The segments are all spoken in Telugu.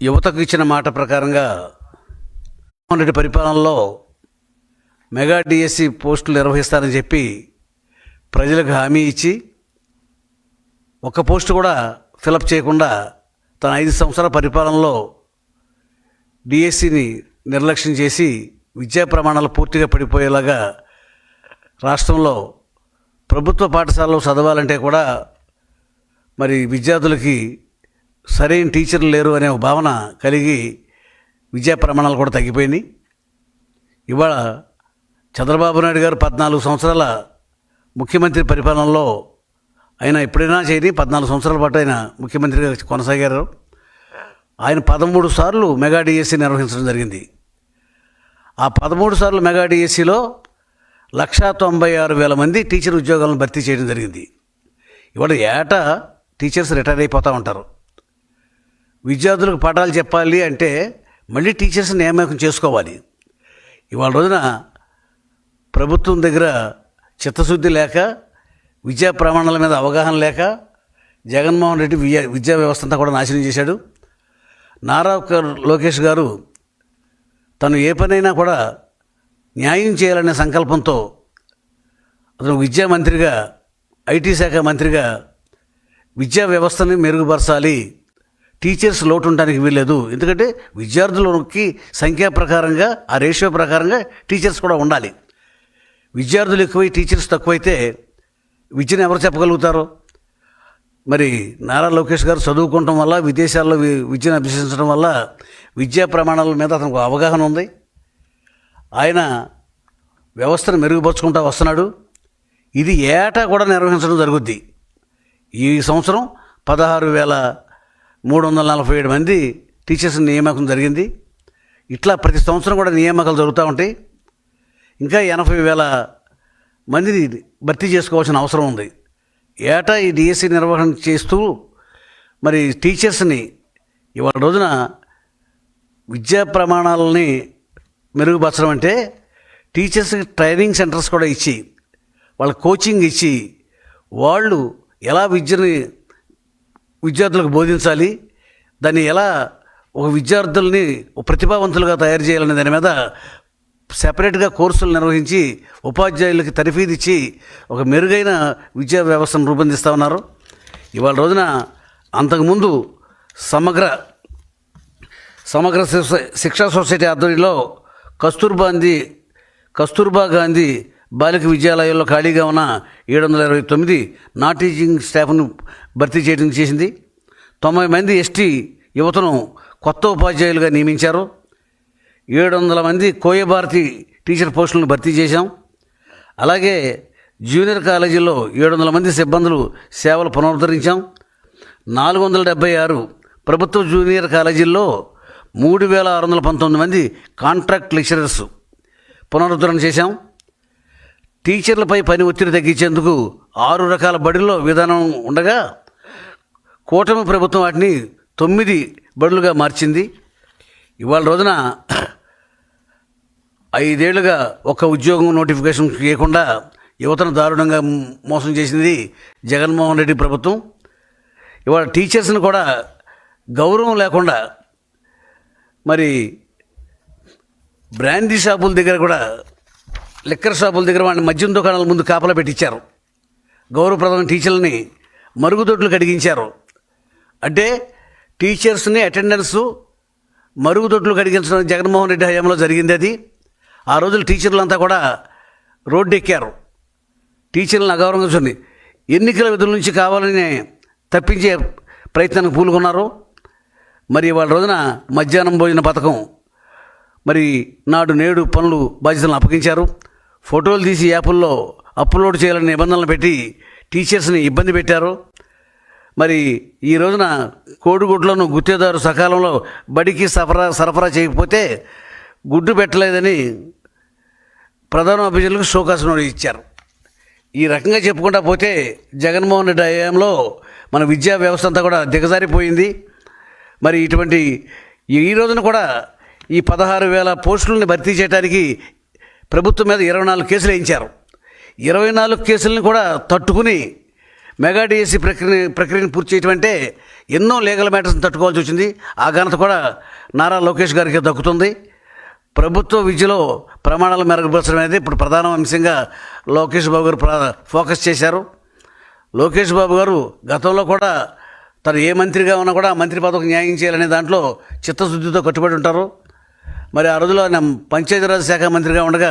యువతకు ఇచ్చిన మాట ప్రకారంగా జగన్మోహన్ రెడ్డి పరిపాలనలో మెగా డిఎస్సి పోస్టులు నిర్వహిస్తారని చెప్పి ప్రజలకు హామీ ఇచ్చి ఒక్క పోస్టు కూడా ఫిలప్ చేయకుండా తన ఐదు సంవత్సరాల పరిపాలనలో డిఎస్సిని నిర్లక్ష్యం చేసి విద్యా ప్రమాణాలు పూర్తిగా పడిపోయేలాగా రాష్ట్రంలో ప్రభుత్వ పాఠశాలలో చదవాలంటే కూడా మరి విద్యార్థులకి సరైన టీచర్లు లేరు అనే ఒక భావన కలిగి విద్యా ప్రమాణాలు కూడా తగ్గిపోయినాయి ఇవాళ చంద్రబాబు నాయుడు గారు పద్నాలుగు సంవత్సరాల ముఖ్యమంత్రి పరిపాలనలో ఆయన ఎప్పుడైనా చేయని పద్నాలుగు సంవత్సరాల పాటు ఆయన ముఖ్యమంత్రిగా కొనసాగారు. ఆయన పదమూడు సార్లు మెగా డిఎస్సి నిర్వహించడం జరిగింది. ఆ పదమూడు సార్లు మెగా డిఎస్సిలో లక్షా తొంభై ఆరు వేల మంది టీచర్ ఉద్యోగాలను భర్తీ చేయడం జరిగింది. ఇవాళ ఏటా టీచర్స్ రిటైర్ అయిపోతూ ఉంటారు. విద్యార్థులకు పాఠాలు చెప్పాలి అంటే మళ్ళీ టీచర్స్ నియామకం చేసుకోవాలి. ఇవాళ రోజున ప్రభుత్వం దగ్గర చిత్తశుద్ధి లేక విద్యా ప్రమాణాల మీద అవగాహన లేక జగన్మోహన్ రెడ్డి విద్యా విద్యా వ్యవస్థ అంతా కూడా నాశనం చేశాడు. నారా లోకేష్ గారు తను ఏ పనైనా కూడా న్యాయం చేయాలనే సంకల్పంతో అతను విద్యా మంత్రిగా ఐటీ శాఖ మంత్రిగా విద్యా వ్యవస్థని మెరుగుపరచాలి. టీచర్స్ లోటు ఉండడానికి వీల్లేదు. ఎందుకంటే విద్యార్థులకి సంఖ్యా ప్రకారంగా ఆ రేషియో ప్రకారంగా టీచర్స్ కూడా ఉండాలి. విద్యార్థులు ఎక్కువై టీచర్స్ తక్కువైతే విద్యను ఎవరు చెప్పగలుగుతారు? మరి నారా లోకేష్ గారు చదువుకోవటం వల్ల విదేశాల్లో విద్యను అభ్యసించడం వల్ల విద్యా ప్రమాణాల మీద అతనికి అవగాహన ఉంది. ఆయన వ్యవస్థను మెరుగుపరుచుకుంటూ వస్తున్నాడు. ఇది ఏటా కూడా నిర్వహించడం జరుగుద్ది. ఈ సంవత్సరం పదహారు వేల మూడు వందల నలభై ఏడు మంది టీచర్స్ నియామకం జరిగింది. ఇట్లా ప్రతి సంవత్సరం కూడా నియామకాలు జరుగుతూ ఉంటాయి. ఇంకా ఎనభై వేల మందిని భర్తీ చేసుకోవాల్సిన అవసరం ఉంది. ఏటా ఈ డిఎస్సి నిర్వహణ చేస్తూ మరి టీచర్స్ని ఇవాళ రోజున విద్యా ప్రమాణాలని మెరుగుపరచడం అంటే టీచర్స్కి ట్రైనింగ్ సెంటర్స్ కూడా ఇచ్చి వాళ్ళ కోచింగ్ ఇచ్చి వాళ్ళు ఎలా విద్యని విద్యార్థులకు బోధించాలి. దాన్ని ఎలా ఒక విద్యార్థుల్ని ప్రతిభావంతులుగా తయారు చేయాలనే దాని మీద సెపరేట్గా కోర్సులు నిర్వహించి ఉపాధ్యాయులకి తర్ఫీదు ఇచ్చి ఒక మెరుగైన విద్యా వ్యవస్థను రూపొందిస్తూ ఉన్నారు. ఇవాళ రోజున అంతకుముందు సమగ్ర సమగ్ర శిక్షా సొసైటీ ఆధ్వర్యంలో కస్తూర్బా గాంధీ కస్తూర్బా గాంధీ బాలిక విద్యాలయాల్లో ఖాళీగా ఉన్న ఏడు వందల ఇరవై తొమ్మిది నాన్ టీచింగ్ స్టాఫ్ను భర్తీ చేయడం చేసింది. తొంభై మంది ఎస్టీ యువతను కొత్త ఉపాధ్యాయులుగా నియమించారు. ఏడు వందల మంది కోయభారతి టీచర్ పోస్టులను భర్తీ చేశాం. అలాగే జూనియర్ కాలేజీలో ఏడు వందల మంది సిబ్బందులు సేవలు పునరుద్ధరించాం. నాలుగు వందల డెబ్బై ఆరు ప్రభుత్వ జూనియర్ కాలేజీల్లో మూడు వేల ఆరు వందల పంతొమ్మిది మంది కాంట్రాక్ట్ లెక్చరర్స్ పునరుద్ధరణ చేశాం. టీచర్లపై పని ఒత్తిడి తగ్గించేందుకు ఆరు రకాల బడుల్లో విధానం ఉండగా కూటమి ప్రభుత్వం వాటిని తొమ్మిది బడులుగా మార్చింది. ఇవాళ రోజున ఐదేళ్ళుగా ఒక ఉద్యోగం నోటిఫికేషన్ చేయకుండా యువతను దారుణంగా మోసం చేసింది జగన్మోహన్ రెడ్డి ప్రభుత్వం. ఇవాళ టీచర్స్ని కూడా గౌరవం లేకుండా మరి బ్రాండీ షాపుల దగ్గర కూడా లిక్కర్ షాపుల దగ్గర వాడిని మద్యం దుకాణాల ముందు కాపలా పెట్టించారు గౌరవప్రదమైన టీచర్లని మరుగుదొడ్లు కడిగించారు. అంటే టీచర్స్ని అటెండెన్సు మరుగుదొడ్లు కడిగించడం జగన్మోహన్ రెడ్డి హయాంలో జరిగింది అది. ఆ రోజులు టీచర్లంతా కూడా రోడ్డు ఎక్కారు టీచర్లను అగౌరవంగా చూడండి. ఎన్నికల విధుల నుంచి కావాలని తప్పించే ప్రయత్నానికి పూలుకున్నారు మరి వాళ్ళ రోజున మధ్యాహ్నం భోజన పథకం మరి నాడు నేడు పనులు బాధ్యతలను అప్పగించారు. ఫోటోలు తీసి యాప్ల్లో అప్లోడ్ చేయాలని నిబంధనలు పెట్టి టీచర్స్ని ఇబ్బంది పెట్టారు. మరి ఈ రోజున కోడిగుడ్లను గుత్తేదారు సకాలంలో బడికి సరఫరా సరఫరా చేయకపోతే గుడ్డు పెట్టలేదని ప్రధాన అభిజనులకు షోకాస్ నోటీస్ ఇచ్చారు. ఈ రకంగా చెప్పుకుంటా పోతే జగన్మోహన్ రెడ్డి హయాంలో మన విద్యా వ్యవస్థ అంతా కూడా దిగజారిపోయింది. మరి ఇటువంటి ఈ రోజున కూడా ఈ పదహారు వేల పోస్టులని భర్తీ చేయడానికి ప్రభుత్వం మీద ఇరవై నాలుగు కేసులు వేయించారు. ఇరవై నాలుగు కేసులను కూడా తట్టుకుని మెగా డిఎస్సి ప్రక్రియ ప్రక్రియను పూర్తి చేయటం అంటే ఎన్నో లీగల్ మ్యాటర్స్ని తట్టుకోవాల్సి వచ్చింది. ఆ ఘనత కూడా నారా లోకేష్ గారికి దక్కుతుంది. ప్రభుత్వ విద్యలో ప్రమాణాలు మెరుగుపరచడం అనేది ఇప్పుడు ప్రధాన అంశంగా లోకేష్ బాబు గారు ఫోకస్ చేశారు. లోకేష్ బాబు గారు గతంలో కూడా తను ఏ మంత్రిగా ఉన్నా కూడా మంత్రి పదవికి న్యాయం చేయాలనే దాంట్లో చిత్తశుద్ధితో కట్టుబడి ఉంటారు. మరి ఆ రోజులో ఆయన పంచాయతీరాజ్ శాఖ మంత్రిగా ఉండగా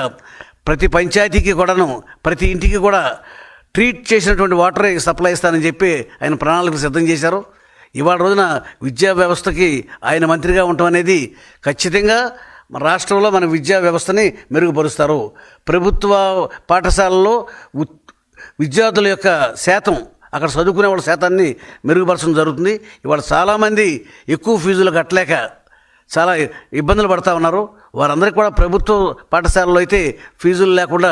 ప్రతి పంచాయతీకి కూడాను ప్రతి ఇంటికి కూడా ట్రీట్ చేసినటువంటి వాటరే సప్లై ఇస్తానని చెప్పి ఆయన ప్రణాళిక సిద్ధం చేశారు. ఇవాళ రోజున విద్యా వ్యవస్థకి ఆయన మంత్రిగా ఉండటం అనేది ఖచ్చితంగా మన రాష్ట్రంలో మన విద్యా వ్యవస్థని మెరుగుపరుస్తారు. ప్రభుత్వ పాఠశాలల్లో విద్యార్థుల యొక్క శాతం అక్కడ చదువుకునే వాళ్ళ శాతాన్ని మెరుగుపరచడం జరుగుతుంది. ఇవాళ చాలామంది ఎక్కువ ఫీజులు కట్టలేక చాలా ఇబ్బందులు పడతా ఉన్నారు. వారందరికీ కూడా ప్రభుత్వ పాఠశాలలో అయితే ఫీజులు లేకుండా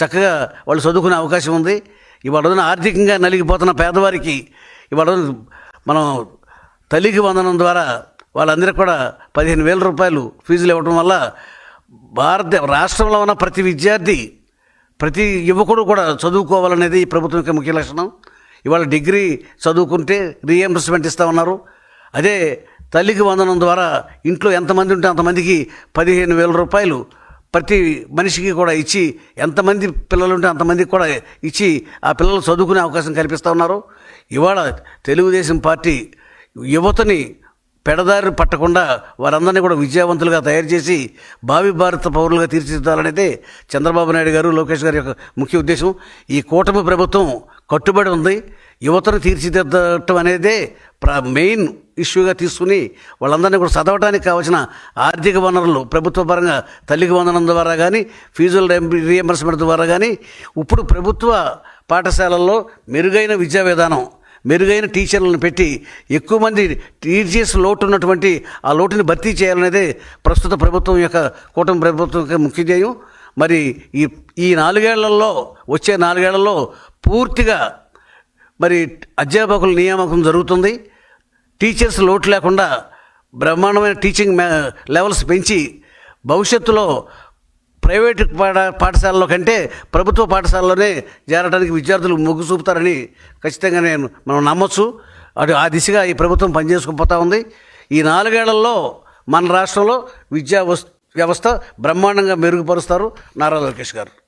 చక్కగా వాళ్ళు చదువుకునే అవకాశం ఉంది. ఇవాళ రోజున ఆర్థికంగా నలిగిపోతున్న పేదవారికి ఇవాళ రోజున మనం తల్లికి వందనం ద్వారా వాళ్ళందరికీ కూడా పదిహేను వేల రూపాయలు ఫీజులు ఇవ్వడం వల్ల భారత రాష్ట్రంలో ఉన్న ప్రతి విద్యార్థి ప్రతి యువకుడు కూడా చదువుకోవాలనేది ఈ ప్రభుత్వం యొక్క ముఖ్య లక్షణం. ఇవాళ డిగ్రీ చదువుకుంటే రీఎంబర్స్మెంట్ ఇస్తూ ఉన్నారు. అదే తల్లికి వందనం ద్వారా ఇంట్లో ఎంతమంది ఉంటే అంతమందికి పదిహేను వేల రూపాయలు ప్రతి మనిషికి కూడా ఇచ్చి ఎంతమంది పిల్లలు ఉంటే అంతమందికి కూడా ఇచ్చి ఆ పిల్లలు చదువుకునే అవకాశం కల్పిస్తూ ఉన్నారు. ఇవాళ తెలుగుదేశం పార్టీ యువతని పెడదారి పట్టకుండా వారందరినీ కూడా విద్యావంతులుగా తయారు చేసి భావి భారత పౌరులుగా తీర్చిదిద్దాలనేదే చంద్రబాబు నాయుడు గారు లోకేష్ గారి యొక్క ముఖ్య ఉద్దేశం. ఈ కూటమి ప్రభుత్వం కట్టుబడి ఉంది. యువతను తీర్చిదిద్దటం అనేదే ప్ర మెయిన్ ఇష్యూగా తీసుకుని వాళ్ళందరినీ కూడా చదవడానికి కావాల్సిన ఆర్థిక వనరులు ప్రభుత్వ పరంగా తల్లికి వందనం ద్వారా కానీ ఫీజుల రియంబర్స్మెంట్ ద్వారా కానీ ఇప్పుడు ప్రభుత్వ పాఠశాలల్లో మెరుగైన విద్యా విధానం మెరుగైన టీచర్లను పెట్టి ఎక్కువ మంది టీచర్స్ లోటు ఉన్నటువంటి ఆ లోటుని భర్తీ చేయాలనేదే ప్రస్తుత ప్రభుత్వం యొక్క కూటమి ప్రభుత్వం యొక్క ముఖ్య ధ్యేయం. మరి ఈ ఈ నాలుగేళ్ళలో వచ్చే నాలుగేళ్ళలో పూర్తిగా మరి అధ్యాపకుల నియామకం జరుగుతుంది. టీచర్స్ లోటు లేకుండా బ్రహ్మాండమైన టీచింగ్ లెవెల్స్ పెంచి భవిష్యత్తులో ప్రైవేట్ పాఠ పాఠశాలలో కంటే ప్రభుత్వ పాఠశాలలోనే చేరడానికి విద్యార్థులు మొగ్గు చూపుతారని ఖచ్చితంగా నేను మనం నమ్మొచ్చు. అటు ఆ దిశగా ఈ ప్రభుత్వం పనిచేసుకుపోతా ఉంది. ఈ నాలుగేళ్ళలో మన రాష్ట్రంలో విద్యా వ్యవస్థ బ్రహ్మాండంగా మెరుగుపరుస్తారు నారా లోకేష్ గారు.